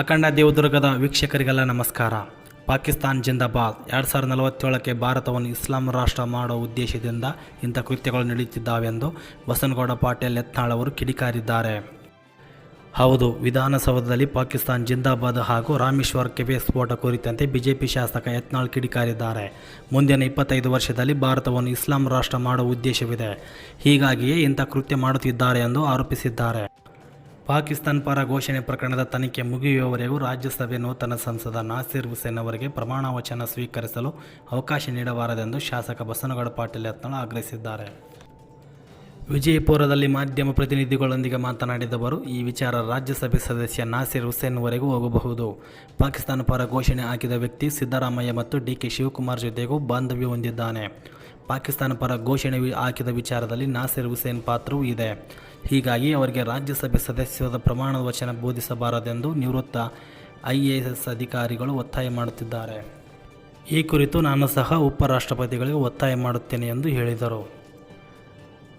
ಅಖಂಡ ದೇವದುರ್ಗದ ವೀಕ್ಷಕರಿಗೆಲ್ಲ ನಮಸ್ಕಾರ. ಪಾಕಿಸ್ತಾನ್ ಜಿಂದಾಬಾದ್ ಎರಡು ಸಾವಿರದ ನಲವತ್ತೇಳಕ್ಕೆ ಭಾರತವನ್ನು ಇಸ್ಲಾಂ ರಾಷ್ಟ್ರ ಮಾಡುವ ಉದ್ದೇಶದಿಂದ ಇಂಥ ಕೃತ್ಯಗಳು ನಡೆಯುತ್ತಿದ್ದಾವೆಂದು ಬಸನಗೌಡ ಪಾಟೀಲ್ ಯತ್ನಾಳ್ ಅವರು ಕಿಡಿಕಾರಿದ್ದಾರೆ. ಹೌದು, ವಿಧಾನಸೌಧದಲ್ಲಿ ಪಾಕಿಸ್ತಾನ್ ಜಿಂದಾಬಾದ್ ಹಾಗೂ ರಾಮೇಶ್ವರ್ ಕೆಫೆ ಸ್ಫೋಟ ಕುರಿತಂತೆ ಬಿಜೆಪಿ ಶಾಸಕ ಯತ್ನಾಳ್ ಕಿಡಿಕಾರಿದ್ದಾರೆ. ಮುಂದಿನ ಇಪ್ಪತ್ತೈದು ವರ್ಷದಲ್ಲಿ ಭಾರತವನ್ನು ಇಸ್ಲಾಂ ರಾಷ್ಟ್ರ ಮಾಡುವ ಉದ್ದೇಶವಿದೆ. ಹೀಗಾಗಿಯೇ ಇಂಥ ಕೃತ್ಯ ಮಾಡುತ್ತಿದ್ದಾರೆ ಎಂದು ಆರೋಪಿಸಿದ್ದಾರೆ. ಪಾಕಿಸ್ತಾನ್ ಪರ ಘೋಷಣೆ ಪ್ರಕರಣದ ತನಿಖೆ ಮುಗಿಯುವವರೆಗೂ ರಾಜ್ಯಸಭೆ ನೂತನ ಸಂಸದ ನಾಸೀರ್ ಹುಸೇನ್ ಅವರಿಗೆ ಪ್ರಮಾಣ ವಚನ ಸ್ವೀಕರಿಸಲು ಅವಕಾಶ ನೀಡಬಾರದೆಂದು ಶಾಸಕ ಬಸನಗೌಡ ಪಾಟೀಲ್ ಯತ್ನಾಳ್ ಆಗ್ರಹಿಸಿದ್ದಾರೆ. ವಿಜಯಪುರದಲ್ಲಿ ಮಾಧ್ಯಮ ಪ್ರತಿನಿಧಿಗಳೊಂದಿಗೆ ಮಾತನಾಡಿದವರು ಈ ವಿಚಾರ ರಾಜ್ಯಸಭೆ ಸದಸ್ಯ ನಾಸೀರ್ ಹುಸೇನ್ವರೆಗೂ ಹೋಗಬಹುದು. ಪಾಕಿಸ್ತಾನ ಪರ ಘೋಷಣೆ ಹಾಕಿದ ವ್ಯಕ್ತಿ ಸಿದ್ದರಾಮಯ್ಯ ಮತ್ತು ಡಿ ಕೆ ಶಿವಕುಮಾರ್ ಜೊತೆಗೂ ಬಾಂಧವ್ಯ ಹೊಂದಿದ್ದಾನೆ. ಪಾಕಿಸ್ತಾನ ಪರ ಘೋಷಣೆ ಹಾಕಿದ ವಿಚಾರದಲ್ಲಿ ನಾಸೀರ್ ಹುಸೇನ್ ಪಾತ್ರವೂ ಇದೆ. ಹೀಗಾಗಿ ಅವರಿಗೆ ರಾಜ್ಯಸಭೆ ಸದಸ್ಯದ ಪ್ರಮಾಣ ವಚನ ಬೋಧಿಸಬಾರದೆಂದು ನಿವೃತ್ತ ಐ ಎ ಎಸ್ ಅಧಿಕಾರಿಗಳು ಒತ್ತಾಯ ಮಾಡುತ್ತಿದ್ದಾರೆ. ಈ ಕುರಿತು ನಾನು ಸಹ ಉಪರಾಷ್ಟ್ರಪತಿಗಳಿಗೆ ಒತ್ತಾಯ ಮಾಡುತ್ತೇನೆ ಎಂದು ಹೇಳಿದರು.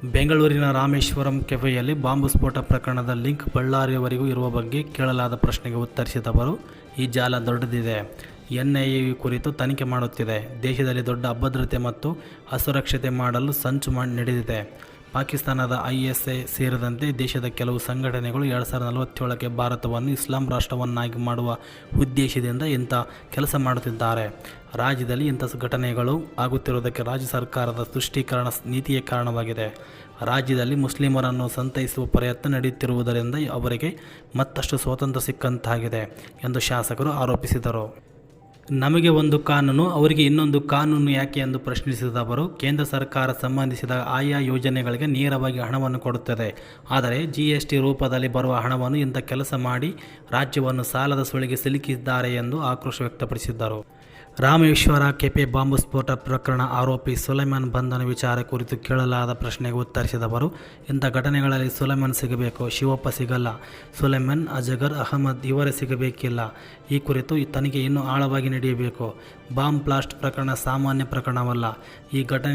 ಬೆಂಗಳೂರಿನ ರಾಮೇಶ್ವರಂ ಕೆಫೆಯಲ್ಲಿ ಬಾಂಬು ಸ್ಫೋಟ ಪ್ರಕರಣದ ಲಿಂಕ್ ಬಳ್ಳಾರಿಯವರೆಗೂ ಇರುವ ಬಗ್ಗೆ ಕೇಳಲಾದ ಪ್ರಶ್ನೆಗೆ ಉತ್ತರಿಸಿದವರು ಈ ಜಾಲ ದೊಡ್ಡದಿದೆ. ಎನ್ ಐ ಎ ಕುರಿತು ತನಿಖೆ ಮಾಡುತ್ತಿದೆ. ದೇಶದಲ್ಲಿ ದೊಡ್ಡ ಅಭದ್ರತೆ ಮತ್ತು ಅಸುರಕ್ಷತೆ ಮಾಡಲು ಸಂಚು ಮಾಡಿ ನಡೆದಿದೆ. ಪಾಕಿಸ್ತಾನದ ಐ ಎಸ್ ಸೇರಿದಂತೆ ದೇಶದ ಕೆಲವು ಸಂಘಟನೆಗಳು ಎರಡು ಸಾವಿರದ ನಲವತ್ತೇಳಕ್ಕೆ ಭಾರತವನ್ನು ಇಸ್ಲಾಂ ರಾಷ್ಟ್ರವನ್ನಾಗಿ ಮಾಡುವ ಉದ್ದೇಶದಿಂದ ಇಂಥ ಕೆಲಸ ಮಾಡುತ್ತಿದ್ದಾರೆ. ರಾಜ್ಯದಲ್ಲಿ ಇಂಥ ಘಟನೆಗಳು ಆಗುತ್ತಿರುವುದಕ್ಕೆ ರಾಜ್ಯ ಸರ್ಕಾರದ ತುಷ್ಟೀಕರಣ ನೀತಿಯೇ ಕಾರಣವಾಗಿದೆ. ರಾಜ್ಯದಲ್ಲಿ ಮುಸ್ಲಿಮರನ್ನು ಸಂತೈಸುವ ಪ್ರಯತ್ನ ನಡೆಯುತ್ತಿರುವುದರಿಂದ ಅವರಿಗೆ ಮತ್ತಷ್ಟು ಸ್ವಾತಂತ್ರ್ಯ ಸಿಕ್ಕಂತಾಗಿದೆ ಎಂದು ಶಾಸಕರು ಆರೋಪಿಸಿದರು. ನಮಗೆ ಒಂದು ಕಾನೂನು, ಅವರಿಗೆ ಇನ್ನೊಂದು ಕಾನೂನು ಯಾಕೆ ಎಂದು ಪ್ರಶ್ನಿಸಿದ ಅವರು, ಕೇಂದ್ರ ಸರ್ಕಾರ ಸಂಬಂಧಿಸಿದ ಆಯಾ ಯೋಜನೆಗಳಿಗೆ ನೇರವಾಗಿ ಹಣವನ್ನು ಕೊಡುತ್ತದೆ. ಆದರೆ ಜಿ ಎಸ್ ಟಿ ರೂಪದಲ್ಲಿ ಬರುವ ಹಣವನ್ನು ಇಂಥ ಕೆಲಸ ಮಾಡಿ ರಾಜ್ಯವನ್ನು ಸಾಲದ ಸುಳಿಗೆ ಸಿಲುಕಿದ್ದಾರೆ ಎಂದು ಆಕ್ರೋಶ ವ್ಯಕ್ತಪಡಿಸಿದ್ದರು. ರಾಮೇಶ್ವರ ಕೆಪೆ ಬಾಂಬ್ ಸ್ಫೋಟ ಪ್ರಕರಣ ಆರೋಪಿ ಸುಲೈಮಾನ್ ಬಂಧನ ವಿಚಾರ ಕುರಿತು ಕೇಳಲಾದ ಪ್ರಶ್ನೆಗೆ ಉತ್ತರಿಸಿದವರು, ಇಂಥ ಘಟನೆಗಳಲ್ಲಿ ಸುಲೈಮಾನ್ ಸಿಗಬೇಕು, ಶಿವಪ್ಪ ಸಿಗಲ್ಲ. ಸುಲೈಮಾನ್, ಅಜಗರ್, ಅಹಮದ್ ಇವರೇ ಸಿಗಬೇಕಿಲ್ಲ. ಈ ಕುರಿತು ತನಿಖೆ ಇನ್ನೂ ಆಳವಾಗಿ ನಡೆಯಬೇಕು. ಬಾಂಬ್ ಬ್ಲಾಸ್ಟ್ ಪ್ರಕರಣ ಸಾಮಾನ್ಯ ಪ್ರಕರಣವಲ್ಲ. ಈ ಘಟನೆ